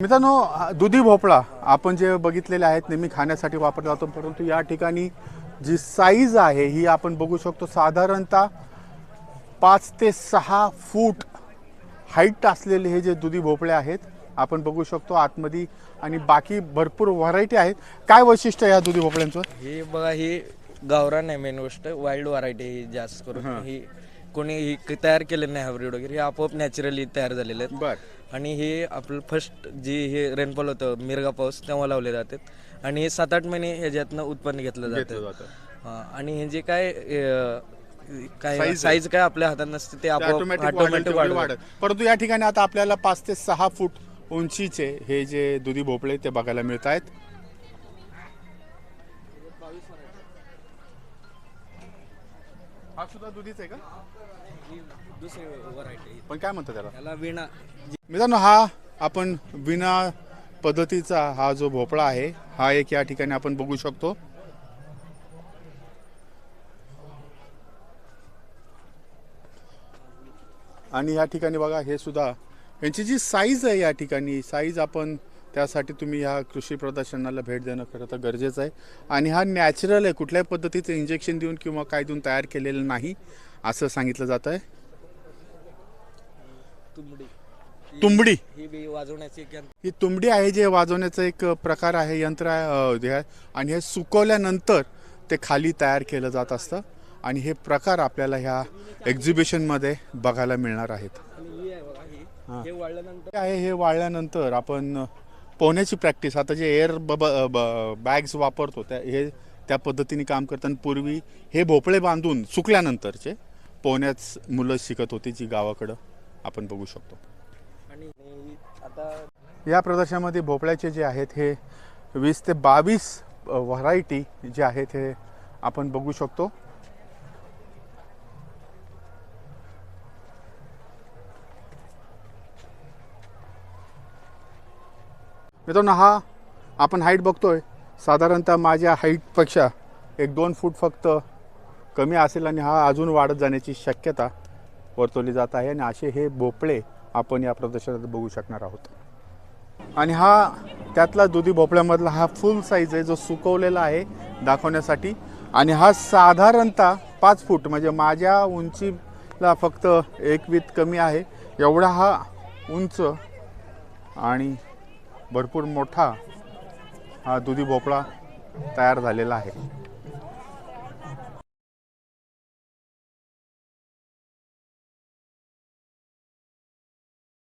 मित्रांनो दुधी भोपळा आपण जे बघितलेले आहेत नेहमी खाण्यासाठी वापरला जातो परंतु या ठिकाणी जी साईज आहे ही आपण बघू शकतो साधारणतः पाच ते सहा फूट हाईट असलेले हे जे दुधी भोपळे आहेत आपण बघू शकतो आतमध्ये आणि बाकी भरपूर व्हरायटी आहेत. काय वैशिष्ट्य या दुधी भोपळ्यांचं? ही बघा ही गावरान आहे मेन गोष्ट. वाईल्ड व्हरायटी ही जास्त करून. ही. कोणी ही तयार केलेलं नाही हायब्रिड वगैरे. हे आपोआप नॅचरली तयार झालेले आहेत. बर. आणि हे आपलं फर्स्ट जी हे रेनफॉल होतं मिरगा पाऊस तेव्हा लावले जातात आणि हे सात आठ महिने ह्याच्यातनं उत्पन्न घेतलं घेतलं जातं. जातं हा, आणि हे जे काय अं, काय Size. साईज काय आपल्या हातात नसते ते ऑटोमॅटिक वाढत. परंतु या ठिकाणी आता आपल्याला पाच ते सहा फूट उंचीचे हे जे दुधी भोपळे ते बघायला मिळत आहेत सुद्धा दुधीच आहे का? दुसरी व्हरायटी पण काय म्हणतात त्याला? त्याला विणा. मित्रांनो हा आपण विना पद्धतीचा हा जो भोपळा आहे हा एक या ठिकाणी आपण बघू शकतो. आणि या ठिकाणी बघा हे सुद्धा. यांची जी साईज आहे या ठिकाणी साईज आपण त्यासाठी तुम्ही ह्या कृषी प्रदर्शनाला भेट देणं खरं तर गरजेचं आहे. आणि हा नॅचरल आहे कुठल्याही पद्धतीचं इंजेक्शन देऊन किंवा काय देऊन तयार केलेलं नाही असं सांगितलं जात आहे. तुंबडी. ही ही तुंबडी आहे जे वाजवण्याचा एक प्रकार आहे यंत्र आहे आणि हे सुकवल्यानंतर ते खाली तयार केलं जात असतं. आणि हे प्रकार आपल्याला ह्या एक्झिबिशनमध्ये बघायला मिळणार आहेत. हे वाळल्यानंतर आपण पोहण्याची प्रॅक्टिस आता जे एअर बब बॅग्स वापरतो त्या हे त्या पद्धतीने काम करताना पूर्वी हे भोपळे बांधून सुकल्यानंतरचे पोहण्याच मुलं शिकत होती जी गावाकडं आपण बघू शकतो. आणि आता या प्रदर्शनामध्ये भोपळ्याचे जे आहेत हे वीस ते बावीस व्हरायटी जे आहेत हे आपण बघू शकतो. मित्रांनो हा आपण हाईट बघतोय. साधारणतः माझ्या हाईटपेक्षा एक दोन फूट फक्त कमी असेल आणि हा अजून वाढत जाण्याची शक्यता वर्तवली जात आहे आणि असे हे भोपळे आपण या प्रदर्शनात बघू शकणार आहोत. आणि हा त्यातला दुधी भोपळ्यामधला हा फुल साईज आहे जो सुकवलेला आहे दाखवण्यासाठी. आणि हा साधारणतः पाच फूट म्हणजे माझ्या उंचीला फक्त एक वीत कमी आहे. एवढा हा उंच आणि भरपूर मोठा हा दुधी भोपळा तयार झालेला आहे.